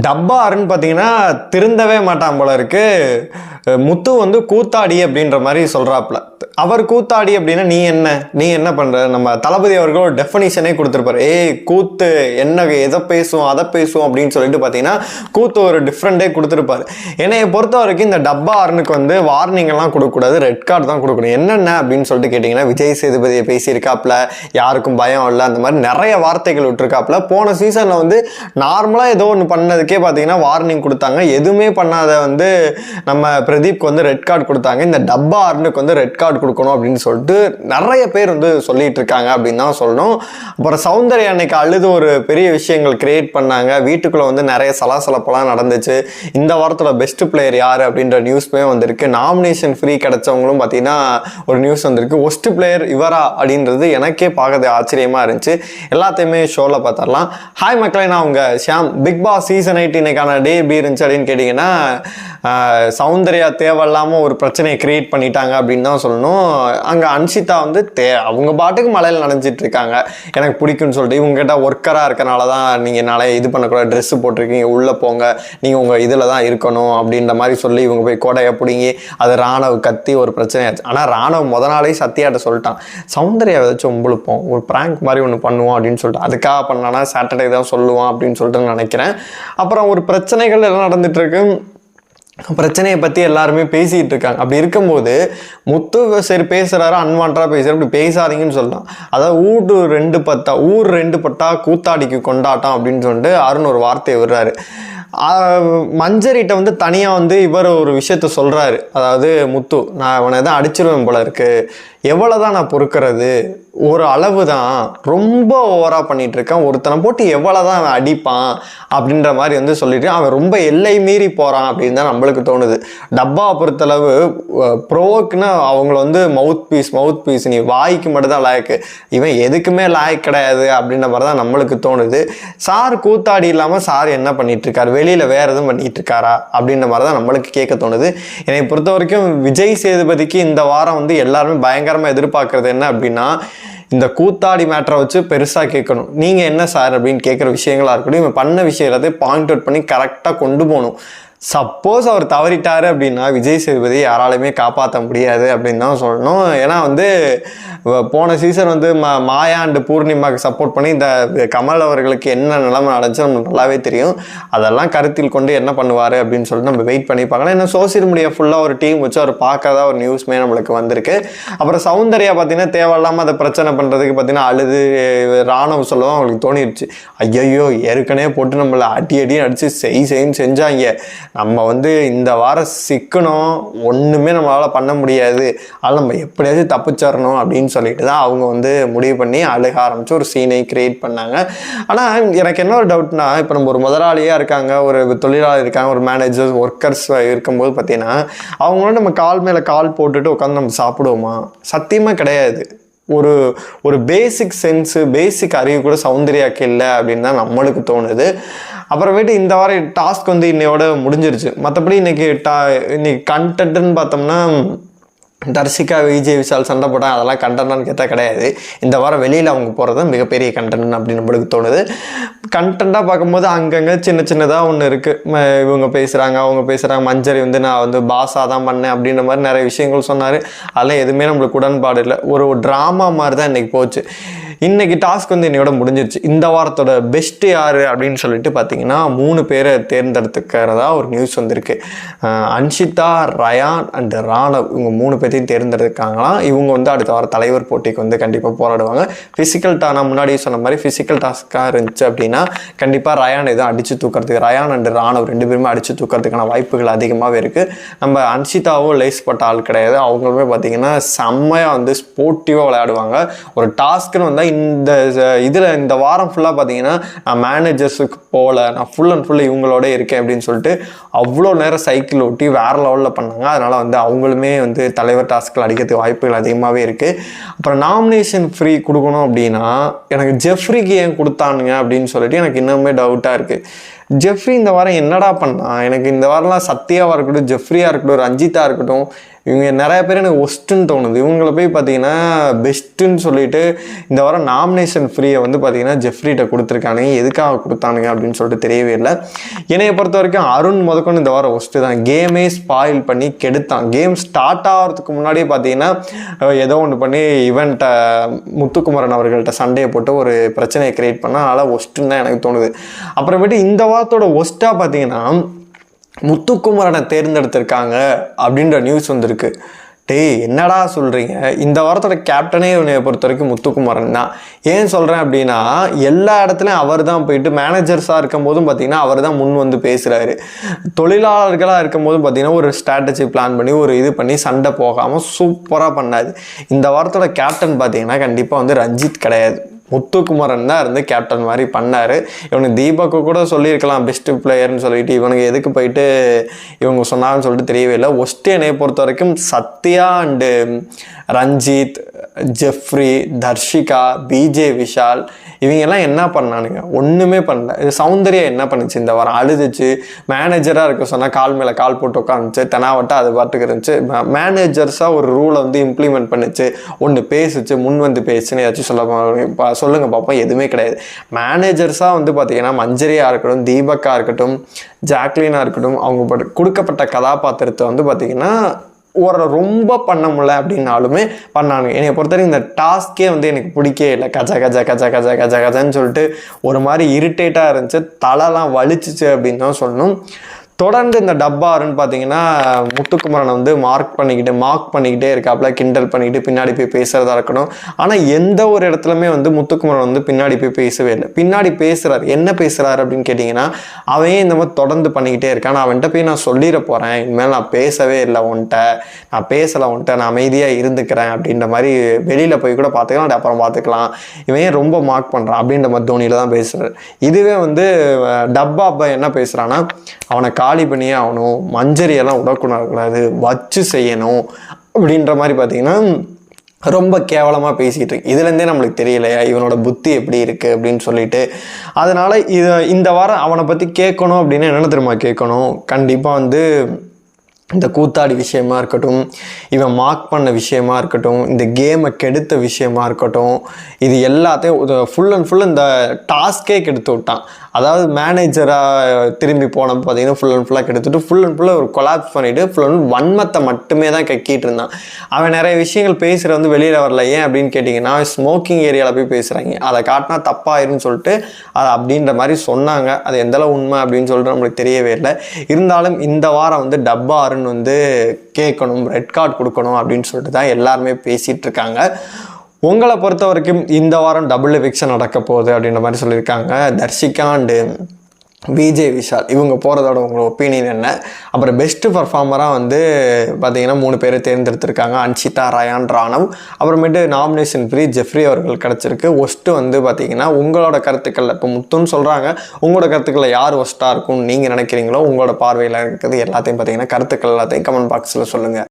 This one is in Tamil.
டப்பாருன்னு பார்த்தீங்கன்னா திருந்தவே மாட்டான் போல இருக்குது முத்து வந்து கூத்தாடி அப்படின்ற மாதிரி சொல்கிறாப்புல அவர் கூத்தாடி அப்படின்னா நீ என்ன? நீ என்ன பண்ணுற நம்ம தளபதி அவர்கள் ஒரு டெஃபனிஷனே கொடுத்துருப்பாரு. ஏய் கூத்து என்ன எதை பேசும் அதை பேசும் அப்படின்னு சொல்லிட்டு பார்த்தீங்கன்னா கூத்து ஒரு டிஃப்ரெண்ட்டே கொடுத்துருப்பாரு. என்னைய பொறுத்த வரைக்கும் இந்த டப்பா ஆர்னுக்கு வந்து வார்னிங்கெல்லாம் கொடுக்கக்கூடாது ரெட் கார்டு தான் கொடுக்கணும். என்னென்ன அப்படின்னு சொல்லிட்டு கேட்டிங்கன்னா விஜய் சேதுபதியை பேசியிருக்காப்புல யாருக்கும் பயம் இல்லை அந்த மாதிரி நிறைய வார்த்தைகள் விட்டுருக்காப்புல. போன சீசனில் வந்து நார்மலாக ஏதோ ஒன்று பண்ணதுக்கே பார்த்தீங்கன்னா வார்னிங் கொடுத்தாங்க. எதுவுமே பண்ணாத வந்து நம்ம பிரதீப்க்கு வந்து ரெட் கார்டு கொடுத்தாங்க. இந்த டப்பா ஆர்னுக்கு வந்து ரெட் கார்டு கொடுக்கணும் அப்படின்னு சொல்லிட்டு நிறைய பேர் வந்து சொல்லிட்டு இருக்காங்க அப்படின்னு தான் சொல்லணும். அப்புறம் சௌந்தர்யா அன்னைக்கு அழுது ஒரு பெரிய விஷயங்கள் கிரியேட் பண்ணாங்க. வீட்டுக்குள்ளே வந்து நிறைய சலசலப்பெல்லாம் நடந்துச்சு. இந்த வாரத்தோட பெஸ்ட் பிளேயர் யார் அப்படின்ற நியூஸ்மே வந்திருக்கு. நாமினேஷன் ஃப்ரீ கிடைச்சவங்களும் பார்த்தீங்கன்னா ஒரு நியூஸ் வந்திருக்கு. ஒஸ்ட் பிளேயர் இவரா அப்படின்றது எனக்கே பார்க்கறது ஆச்சரியமாக இருந்துச்சு. எல்லாத்தையுமே ஷோவில் பார்த்துடலாம் ஹாய் மக்களே நான் உங்கள் Shyam. Big boss season eight இன்னைக்கான டே எப்படி இருந்துச்சு அப்படின்னு கேட்டிங்கன்னா சௌந்தர்யா தேவையில்லாமல் ஒரு பிரச்சனையை க்ரியேட் பண்ணிட்டாங்க அப்படின்னு தான் சொல்லணும். அங்கே அன்ஷிதா வந்து தே அவங்க பாட்டுக்கு மலையில் நனைஞ்சிட்டு இருக்காங்க. எனக்கு பிடிக்கும்னு சொல்லிட்டு இவங்ககிட்ட ஒர்க்கராக இருக்கனால தான் நீங்கள் என்னால் இது பண்ணக்கூடாது ட்ரெஸ்ஸு போட்டிருக்கீங்க உள்ளே போங்க நீங்கள் உங்கள் இதில் தான் இருக்கணும் அப்படின்ற மாதிரி சொல்லி இவங்க போய் கொடையை பிடுங்கி அது ராணவ் கத்தி ஒரு பிரச்சனையாச்சு ஆனால் ராணவ் முத நாளே சத்யாட்ட சொல்லிட்டான். சௌந்தர்யா ஏதாச்சும் உம்பளுப்போம் ஒரு ப்ராங்க் மாதிரி ஒன்று பண்ணுவோம் அப்படின்னு சொல்லிட்டு அதுக்காக பண்ணானா சாட்டர்டே தான் சொல்லுவான் அப்படின்னு சொல்லிட்டு நினைக்கிறேன். அப்புறம் ஒரு பிரச்சனைகள் எல்லாம் நடந்துட்டு இருக்கு. பிரச்சனையை பற்றி எல்லாருமே பேசிகிட்டு இருக்காங்க. அப்படி இருக்கும்போது முத்து சரி பேசுகிறாரு அன்வான்டாக பேசுகிற அப்படி பேசாதீங்கன்னு சொல்லலாம் அதாவது ஊடு ரெண்டு பத்தா ஊர் ரெண்டு பட்டா கூத்தாடிக்கு கொண்டாட்டம் அப்படின்னு சொல்லிட்டு அருண் ஒரு வார்த்தையை விடுறாரு. மஞ்சரிட்ட வந்து தனியாக வந்து இவர் ஒரு விஷயத்த சொல்கிறாரு அதாவது முத்து நான் அவனை தான் அடிச்சிருவேன் போல இருக்குது எவ்வளோ தான் நான் பொறுக்கிறது? ஒரு அளவு தான் ரொம்ப ஓவராக பண்ணிகிட்டு இருக்கான் ஒருத்தனை போட்டு எவ்வளோ தான் அவன் அடிப்பான் அப்படின்ற மாதிரி வந்து சொல்லிட்டு அவன் ரொம்ப எல்லை மீறி போகிறான் அப்படின்னு தான் நம்மளுக்கு தோணுது. டப்பா பொறுத்தளவு ப்ரோவுக்குன்னா அவங்கள வந்து மவுத் பீஸ் மவுத் பீஸ் நீ வாய்க்கு மட்டும்தான் லாயக்கு. இவன் எதுக்குமே லாயக் கிடையாது அப்படின்ற மாதிரி தான் நம்மளுக்கு தோணுது. சார் கூத்தாடி இல்லாமல் சார் என்ன பண்ணிட்டு இருக்காரு வெளியில் வேறு எதுவும் பண்ணிகிட்டு இருக்காரா அப்படின்ற மாதிரி தான் நம்மளுக்கு கேட்க தோணுது. என்னை பொறுத்த வரைக்கும் விஜய் சேதுபதிக்கு இந்த வாரம் வந்து எல்லாருமே பயங்கரமாக எதிர்பார்க்குறது என்ன அப்படின்னா இந்த கூத்தாடி மேட்டரை வச்சு பெருசாக கேட்கணும். நீங்கள் என்ன சார் அப்படின்னு கேட்குற விஷயங்களாக இருக்கட்டும் இவன் பண்ண விஷயம் பாயிண்ட் அவுட் பண்ணி கரெக்டாக கொண்டு போகணும். சப்போஸ் அவர் தவறிட்டார் அப்படின்னா விஜய் சேதுபதி யாராலையுமே காப்பாற்ற முடியாது அப்படின்னு தான் சொல்லணும். ஏன்னா வந்து போன சீசன் வந்து ம மாயா அண்டு பூர்ணிமாவுக்கு சப்போர்ட் பண்ணி இந்த கமல் அவர்களுக்கு என்ன நிலைமை நடந்துச்சு நமக்கு நல்லாவே தெரியும். அதெல்லாம் கருத்தில் கொண்டு என்ன பண்ணுவார் அப்படின்னு சொல்லிட்டு நம்ம வெயிட் பண்ணி பார்க்கலாம். ஏன்னா சோசியல் மீடியா ஃபுல்லாக ஒரு டீம் வச்சு அவர் பார்க்காத ஒரு நியூஸ்மே நம்மளுக்கு வந்திருக்கு. அப்புறம் சௌந்தர்யா பார்த்தீங்கன்னா தேவையில்லாமல் அதை பிரச்சனை பண்ணுறதுக்கு பார்த்தீங்கன்னா அழுது ராணுவ சொல்லவும் அவங்களுக்கு தோணிடுச்சு ஐயையோ ஏற்கனவே போட்டு நம்மளை அடி அடி அடித்து செய் செய்யும் செஞ்சாங்க. நம்ம வந்து இந்த வாரம் சிக்கணும் ஒன்றுமே நம்மளால் பண்ண முடியாது. அதில் நம்ம எப்படியாச்சும் தப்பிச்சிடணும் அப்படின்னு சொல்லிட்டு தான் அவங்க வந்து முடிவு பண்ணி அழுக ஆரம்பித்து ஒரு சீனை கிரியேட் பண்ணாங்க. ஆனால் எனக்கு என்ன ஒரு டவுட்னா இப்போ நம்ம ஒரு முதலாளியாக இருக்காங்க ஒரு தொழிலாளர் இருக்காங்க ஒரு மேனேஜர் ஒர்க்கர்ஸ் இருக்கும்போது பார்த்தீங்கன்னா அவங்களோட நம்ம கால் மேலே கால் போட்டுட்டு உட்காந்து நம்ம சாப்பிடுவோமா? சத்தியமாக கிடையாது. ஒரு ஒரு பேசிக் சென்ஸு பேசிக் அறிவு கூட சௌந்தர்யாக்கு இல்லை அப்படின்னு தான் நம்மளுக்கு தோணுது. அப்புறமேட்டு இந்த வாரம் டாஸ்க் வந்து இன்னையோட முடிஞ்சிருச்சு. மற்றபடி இன்னைக்கு டா இன்னைக்கு கண்டென்ட்னு பார்த்தோம்னா தர்சிகா விஜய் விஷால் சண்டை போட்டால் அதெல்லாம் கண்டென்ட்னு கேட்டால் கிடையாது. இந்த வாரம் வெளியில் அவங்க போகிறது மிகப்பெரிய கண்டென்ட் அப்படின்னு நம்மளுக்கு தோணுது. கண்டென்ட்டாக பார்க்கும்போது அங்கங்கே சின்ன சின்னதாக ஒன்று இருக்குது இவங்க பேசுகிறாங்க அவங்க பேசுகிறாங்க மஞ்சரி வந்து நான் வந்து பாஸாக தான் பண்ணேன் அப்படின்ற மாதிரி நிறைய விஷயங்கள் சொன்னார். அதெல்லாம் எதுவுமே நம்மளுக்கு உடன்பாடு இல்லை. ஒரு ட்ராமா மாதிரி தான் இன்றைக்கி போச்சு. இன்றைக்கி டாஸ்க் வந்து என்னையோட முடிஞ்சிருச்சு. இந்த வாரத்தோட பெஸ்ட்டு யார் அப்படின்னு சொல்லிட்டு பார்த்தீங்கன்னா மூணு பேரை தேர்ந்தெடுத்துக்கிறதா ஒரு நியூஸ் வந்திருக்கு. அன்ஷிதா ரயான் அண்ட் ராணவ். இவங்க மூணு பேர் பற்றி தேர்ந்தெடுக்காங்களாம் இவங்க வந்து அடுத்த வாரம் தலைவர் போட்டிக்கு வந்து கண்டிப்பாக போராடுவாங்க. ஃபிசிக்கல் டா நான் முன்னாடியே சொன்ன மாதிரி ஃபிசிக்கல் டாஸ்க்காக இருந்துச்சு அப்படின்னா கண்டிப்பாக ரயான் எதுவும் அடித்து தூக்கிறதுக்கு ரயான் அண்ட் ராணவ் ரெண்டு பேருமே அடித்து தூக்கிறதுக்கான வாய்ப்புகள் அதிகமாகவே இருக்குது நம்ம அன்ஷிதாவும் லேஸ் பட்ட ஆள் கிடையாது. அவங்களுமே பார்த்தீங்கன்னா செம்மையாக வந்து ஸ்போர்ட்டிவாக விளையாடுவாங்க. ஒரு டாஸ்க்குன்னு வந்தால் இந்த இதில் இந்த வாரம் ஃபுல்லாக பார்த்தீங்கன்னா நான் மேனேஜர்ஸுக்கு போகல நான் ஃபுல் அண்ட் ஃபுல் இவங்களோட இருக்கேன் அப்படின்னு சொல்லிட்டு அவ்வளோ நேரம் சைக்கிள் ஓட்டி வேறு லெவலில் பண்ணாங்க. அதனால் வந்து அவங்களுமே வந்து தலைவர் டாஸ்கில் அடிக்கிறதுக்கு வாய்ப்புகள் அதிகமாகவே இருக்குது அப்புறம் நாமினேஷன் ஃப்ரீ கொடுக்கணும் அப்படின்னா எனக்கு ஜெஃப்ரிக்கு ஏன் கொடுத்தானுங்க அப்படின்னு சொல்லிட்டு எனக்கு இன்னுமே டவுட்டாக இருக்குது ஜெஃப்ரி இந்த வாரம் என்னடா பண்ணான் எனக்கு இந்த வாரம்லாம் சத்யாவாக இருக்கட்டும் ஜெஃப்ரியாக இருக்கட்டும் ரஞ்சித்தாக இருக்கட்டும் இவங்க நிறைய பேர் எனக்கு ஒஸ்ட்டுன்னு தோணுது. இவங்கள போய் பார்த்தீங்கன்னா பெஸ்ட்டுன்னு சொல்லிட்டு இந்த வாரம் நாமினேஷன் ஃப்ரீயை வந்து பார்த்தீங்கன்னா ஜெஃப்ரிகிட்ட கொடுத்துருக்கானுங்க. எதுக்காக கொடுத்தானுங்க அப்படின்னு சொல்லிட்டு தெரியவே இல்லை. என்னைய பொறுத்த வரைக்கும் அருண் முதற்கொண்டு இந்த வாரம் ஒஸ்ட்டு தான். கேமே ஸ்பாயில் பண்ணி கெடுத்தான். கேம் ஸ்டார்ட் ஆகிறதுக்கு முன்னாடியே பார்த்தீங்கன்னா ஏதோ ஒன்று பண்ணி இவன்ட்ட முத்துக்குமரன் அவர்கள்ட்ட சண்டையை போட்டு ஒரு பிரச்சனையை கிரியேட் பண்ணால் அதனால் ஒஸ்ட்டுன்னு தான் எனக்கு தோணுது. அப்புறமேட்டு இந்த வாரத்தோட ஒஸ்ட்டாக பார்த்தீங்கன்னா முத்துக்குமரனை தேர்ந்தெடுத்திருக்காங்க அப்படின்ற நியூஸ் வந்திருக்கு. டேய் என்னடா சொல்கிறீங்க இந்த வாரத்தோட கேப்டனே இவனை பொறுத்த வரைக்கும் முத்துக்குமரன் தான். ஏன் சொல்கிறேன் அப்படின்னா எல்லா இடத்துலையும் அவர் தான் போயிட்டு மேனேஜர்ஸாக இருக்கும் போதும் பார்த்தீங்கன்னா அவர் தான் முன் வந்து பேசுகிறாரு தொழிலாளர்களாக இருக்கும் போதும் பார்த்திங்கன்னா ஒரு ஸ்ட்ராட்டஜி பிளான் பண்ணி ஒரு இது பண்ணி சண்டை போகாமல் சூப்பராக பண்ணாது இந்த வாரத்தோட கேப்டன் பார்த்தீங்கன்னா கண்டிப்பாக வந்து ரஞ்சித் கிடையாது. முத்துக்குமரன் தான் இருந்து கேப்டன் மாதிரி பண்ணார். இவனுக்கு தீபக்கு கூட சொல்லியிருக்கலாம் பெஸ்ட் பிளேயர்னு சொல்லிட்டு. இவனுக்கு எதுக்கு போயிட்டு இவங்க சொன்னாங்கன்னு சொல்லிட்டு தெரியவே இல்லை. ஒஸ்ட் என்னையை பொறுத்த வரைக்கும் Sathya and Ranjith Jeffrey Dharshika VJ Vishal இவங்கெல்லாம் என்ன பண்ணானுங்க? ஒன்றுமே பண்ணல. இது சௌந்தர்யா என்ன பண்ணுச்சு? இந்த வாரம் அழுதுச்சு. மேனேஜராக இருக்க சொன்னால் கால் மேலே கால் போட்டு உட்காந்துச்சு தெனாவட்டா அது பாட்டுக்கு இருந்துச்சு. மேனேஜர்ஸாக ஒரு ரூலை வந்து இம்ப்ளிமெண்ட் பண்ணுச்சு. ஒன்று பேசுச்சு முன் வந்து பேசுன்னு ஏதாச்சும் சொல்ல சொல்லுங்கள் பார்ப்போம் எதுவுமே கிடையாது. மேனேஜர்ஸாக வந்து பார்த்தீங்கன்னா மஞ்சரியாக இருக்கட்டும் தீபக்காக இருக்கட்டும் ஜாக்லீனாக இருக்கட்டும் அவங்க கொடுக்கப்பட்ட கதாபாத்திரத்தை வந்து பார்த்தீங்கன்னா ஒரு ரொம்ப பண்ண முடியல அப்படின்னாலுமே பண்ணானுங்க. என்னை பொறுத்தவரைக்கும் இந்த டாஸ்க்கே வந்து எனக்கு பிடிக்கவே இல்லை. கஜ கஜ கஜ கஜ கஜ கஜான்னு சொல்லிட்டு ஒரு மாதிரி இரிட்டேட்டாக இருந்துச்சு. தலைலாம் வலிச்சிச்சு அப்படின்னு தான் சொல்லணும். தொடர்ந்து இந்த டப்பாருன்னு பார்த்தீங்கன்னா முத்துக்குமரனை வந்து மார்க் பண்ணிக்கிட்டு மார்க் பண்ணிக்கிட்டே இருக்காப்புல கிண்டல் பண்ணிக்கிட்டு பின்னாடி போய் பேசுகிறதா இருக்கணும். ஆனால் எந்த ஒரு இடத்துலையுமே வந்து முத்துக்குமரன் வந்து பின்னாடி போய் பேசவே இல்லை. பின்னாடி பேசுகிறார் என்ன பேசுகிறாரு அப்படின்னு கேட்டிங்கன்னா அவன் ஏன் இந்த மாதிரி தொடர்ந்து பண்ணிக்கிட்டே இருக்கான். அவன்கிட்ட போய் நான் சொல்லிட போகிறேன் இனிமேல் நான் பேசவே இல்லை உன்கிட்ட. நான் பேசலை உன்ட்ட நான் அமைதியாக இருந்துக்கிறேன் அப்படின்ற மாதிரி வெளியில் போய் கூட பார்த்துக்கலாம். அப்புறம் பார்த்துக்கலாம். இவன் ஏன் ரொம்ப மார்க் பண்ணுறான் அப்படின்ற மாதிரி தோனியில் தான் பேசுகிறார் இதுவே வந்து டப்பா அப்பா என்ன பேசுகிறான்னா அவனை காலி பண்ணியே ஆகணும் மஞ்சரியெல்லாம் உடக்கூடாது வச்சு செய்யணும் அப்படின்ற மாதிரி பார்த்தீங்கன்னா ரொம்ப கேவலமாக பேசிகிட்டு இருக்கு. இதுலேருந்தே நம்மளுக்கு தெரியலையா? இவனோட புத்தி எப்படி இருக்குது அப்படின்னு சொல்லிட்டு. அதனால் இது இந்த வாரம் அவனை பற்றி கேட்கணும் அப்படின்னு என்னென்ன தெரியுமா கேட்கணும்? கண்டிப்பாக வந்து இந்த கூத்தாடி விஷயமா இருக்கட்டும் இவன் மார்க் பண்ண விஷயமா இருக்கட்டும் இந்த கேமை கெடுத்த விஷயமா இருக்கட்டும் இது எல்லாத்தையும் ஃபுல் அண்ட் ஃபுல் இந்த டாஸ்கே கெடுத்து விட்டான். அதாவது மேனேஜராக திரும்பி போனப்போ பார்த்தீங்கன்னா ஃபுல் அண்ட் ஃபுல்லாக கெடுத்துட்டு ஃபுல் அண்ட் ஃபுல்லாக ஒரு கொலாப்ஸ் பண்ணிவிட்டு ஃபுல் அண்ட் வன்மத்தை மட்டுமே தான் கக்கிட்டு இருந்தான். அவன் நிறைய விஷயங்கள் பேசுகிற வந்து வெளியில் வரல. ஏன் அப்படின்னு கேட்டிங்கன்னா ஸ்மோக்கிங் ஏரியாவில் போய் பேசுகிறாங்க அதை காட்டினா தப்பாயிருன்னு சொல்லிட்டு அது அப்படின்ற மாதிரி சொன்னாங்க. அது எந்தளவு உண்மை அப்படின்னு சொல்லிட்டு நம்மளுக்கு தெரியவே இல்லை. இருந்தாலும் இந்த வாரம் வந்து டப்பா அருண் வந்து கேட்கணும் ரெட் கார்டு கொடுக்கணும் அப்படின்னு சொல்லிட்டு தான் எல்லாருமே பேசிகிட்டு இருக்காங்க. உங்களை பொறுத்த வரைக்கும் இந்த வாரம் டபுள் எவிக்ஷன் நடக்க போகுது அப்படின்ற மாதிரி சொல்லியிருக்காங்க. தர்ஷிகா அண்டு விஜய் விஷால் இவங்க போகிறதோட உங்களோட ஒப்பீனியன் என்ன? அப்புறம் பெஸ்ட்டு பர்ஃபார்மராக வந்து பார்த்திங்கன்னா மூணு பேர் தேர்ந்தெடுத்திருக்காங்க. அன்ஷிதா ரயான் ராணவ். அப்புறமேட்டு நாமினேஷன் ஃப்ரீ ஜெஃப்ரி அவர்கள் கிடச்சிருக்கு. ஒஸ்ட்டு வந்து பார்த்தீங்கன்னா உங்களோட கருத்துக்களில் இப்போ முத்துன்னு சொல்கிறாங்க உங்களோட கருத்துக்களில் யார் ஒஸ்ட்டாக இருக்கும்னு நீங்கள் நினைக்கிறீங்களோ உங்களோட பார்வையில் இருக்கிறது எல்லாத்தையும் பார்த்தீங்கன்னா கருத்துக்கள் எல்லாத்தையும் கமெண்ட் பாக்ஸில் சொல்லுங்கள்